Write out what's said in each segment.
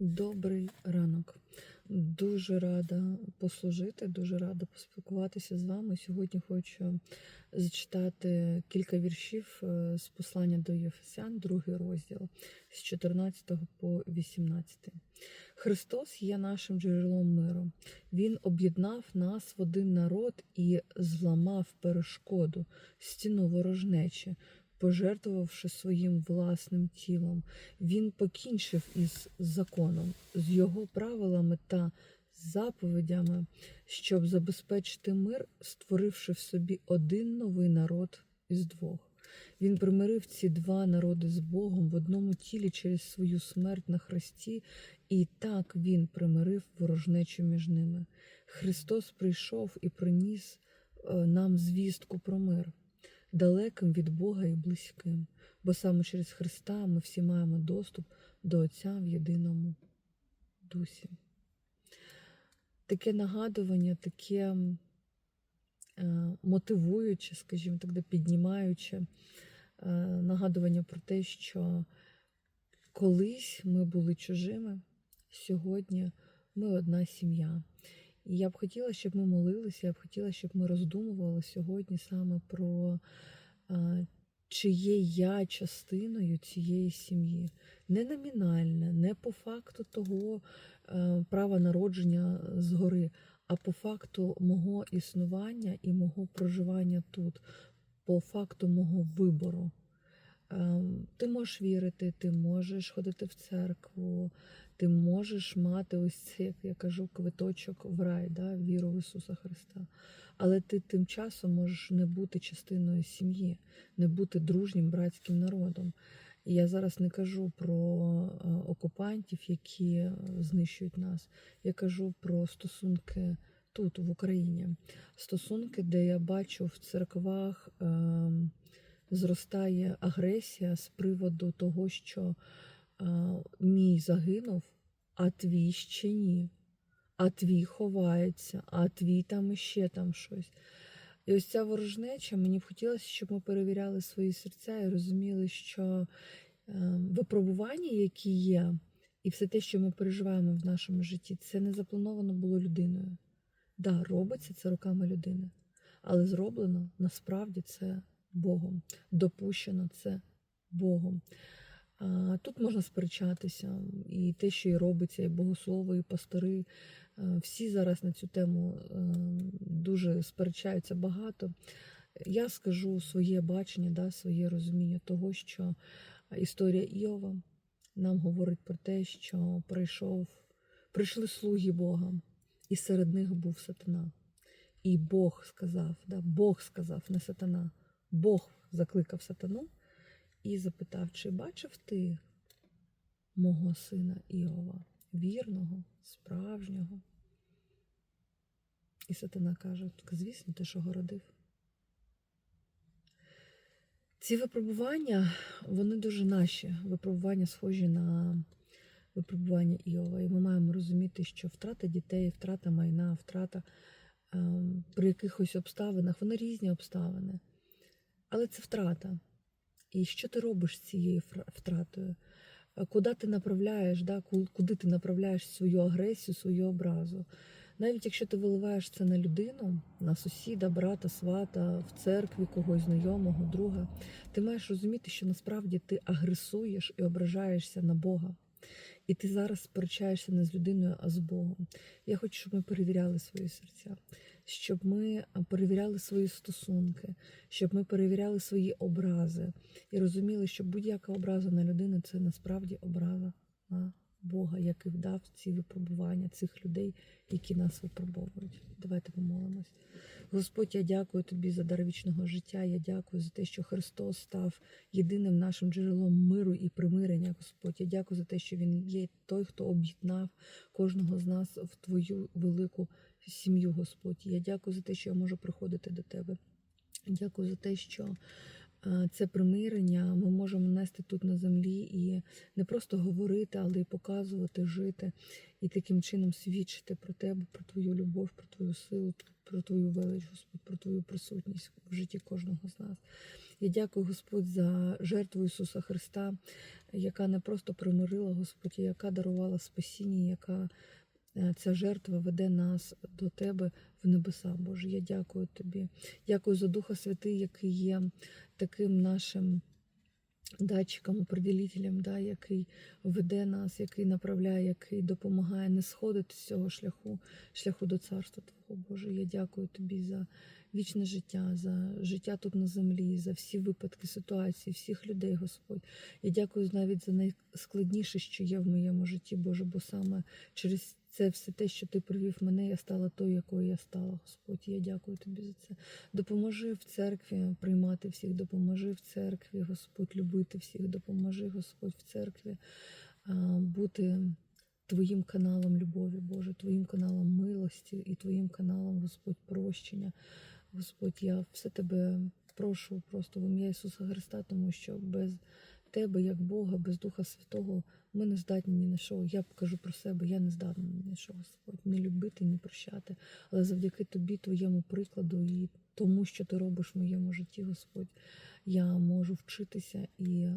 Добрий ранок. Дуже рада послужити, дуже рада поспілкуватися з вами. Сьогодні хочу зачитати кілька віршів е, з послання до Єфесян, другий розділ з 14 по 18. Христос є нашим джерелом миру. Він об'єднав нас в один народ і зламав перешкоду, стіну ворожнечі, пожертвувавши своїм власним тілом. Він покінчив із законом, з його правилами та заповідями, щоб забезпечити мир, створивши в собі один новий народ із двох. Він примирив ці два народи з Богом в одному тілі через свою смерть на хресті, і так він примирив ворожнечу між ними. Христос прийшов і приніс е, нам звістку про мир далеким від Бога і близьким, бо саме через Христа ми всі маємо доступ до Отця в єдиному дусі. Таке нагадування, таке е, мотивуюче, скажімо так, піднімаюче е, нагадування про те, що колись ми були чужими, сьогодні ми одна сім'я. І я б хотіла, щоб ми молилися, я б хотіла, щоб ми роздумували сьогодні саме про чи є я частиною цієї сім'ї. Не номінальне, не по факту того права народження згори, а по факту мого існування і мого проживання тут, по факту мого вибору. Ем, Ти можеш вірити, ти можеш ходити в церкву, ти можеш мати ось цей, як я кажу, квиточок в рай, да, віру в Ісуса Христа. Але ти тим часом можеш не бути частиною сім'ї, не бути дружнім братським народом. І я зараз не кажу про е, окупантів, які знищують нас. Я кажу про стосунки тут, в Україні. Стосунки, де я бачу в церквах. ем, зростає агресія з приводу того, що а, мій загинув, а твій ще ні. А твій ховається, а твій там іще там щось. І ось ця ворожнеча, мені б хотілося, щоб ми перевіряли свої серця і розуміли, що е, випробування, які є, і все те, що ми переживаємо в нашому житті, це не заплановано було людиною. Да, робиться це руками людини, але зроблено насправді це Богом. Допущено це Богом. Тут можна сперечатися, і те, що і робиться, і богослови, і пастори. е, Всі зараз на цю тему е, дуже сперечаються багато. Я скажу своє бачення, да, своє розуміння того, що історія Іова нам говорить про те, що прийшов, прийшли слуги Бога, і серед них був сатана. І Бог сказав, да, Бог сказав, не сатана. Бог закликав сатану і запитав, чи бачив ти мого сина Іова, вірного, справжнього? І сатана каже, звісно, ти що городив. Ці випробування, вони дуже наші. Випробування схожі на випробування Іова. І ми маємо розуміти, що втрата дітей, втрата майна, втрата ем, при якихось обставинах, вони різні обставини. Але це втрата. І що ти робиш з цією втратою? Е, Куди ти направляєш, да? ку- куди ти направляєш свою агресію, свою образу? Навіть якщо ти виливаєш це на людину, на сусіда, брата, свата, в церкві, когось знайомого, друга, ти маєш розуміти, що насправді ти агресуєш і ображаєшся на Бога. І ти зараз сперечаєшся не з людиною, а з Богом. Я хочу, щоб ми перевіряли свої серця, щоб ми перевіряли свої стосунки, щоб ми перевіряли свої образи і розуміли, що будь-яка образа на людину це насправді образа на Бога, який вдав ці випробування цих людей, які нас випробовують. Давайте помолимось. Господь, я дякую тобі за дар вічного життя. Я дякую за те, що Христос став єдиним нашим джерелом миру і примирення. Господь, я дякую за те, що Він є той, хто об'єднав кожного з нас в твою велику сім'ю, Господь. Я дякую за те, що я можу приходити до тебе. Дякую за те, що це примирення ми можемо нести тут на землі і не просто говорити, але й показувати, жити і таким чином свідчити про тебе, про твою любов, про твою силу, про твою велич, Господь, про твою присутність в житті кожного з нас. Я дякую, Господь, за жертву Ісуса Христа, яка не просто примирила, Господь, яка дарувала спасіння, яка е, ця жертва веде нас до Тебе в небеса, Боже. Я дякую Тобі. Дякую за Духа Святий, який є таким нашим датчиком, определителем, да, який веде нас, який направляє, який допомагає не сходити з цього шляху, шляху до царства Твого Боже. Я дякую Тобі за вічне життя, за життя тут на землі, за всі випадки, ситуації, всіх людей, Господь. Я дякую навіть за найскладніше, що є в моєму житті, Боже, бо саме через це все те, що ти привів мене, я стала тою, якою я стала, Господь. Я дякую тобі за це. Допоможи в церкві приймати всіх, допоможи в церкві, Господь, любити всіх, допоможи, Господь, в церкві бути Твоїм каналом любові, Боже, Твоїм каналом милості і Твоїм каналом, Господь, прощення. Господь, я все тебе прошу просто в ім'я Ісуса Христа, тому що без Тебе, як Бога, без Духа Святого, ми не здатні ні на що. Я кажу про себе, я не здатна ні на що, Господь, не любити, ні прощати. Але завдяки тобі, твоєму прикладу і тому, що ти робиш в моєму житті, Господь, я можу вчитися і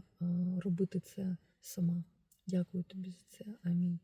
робити це сама. Дякую тобі за це. Амінь.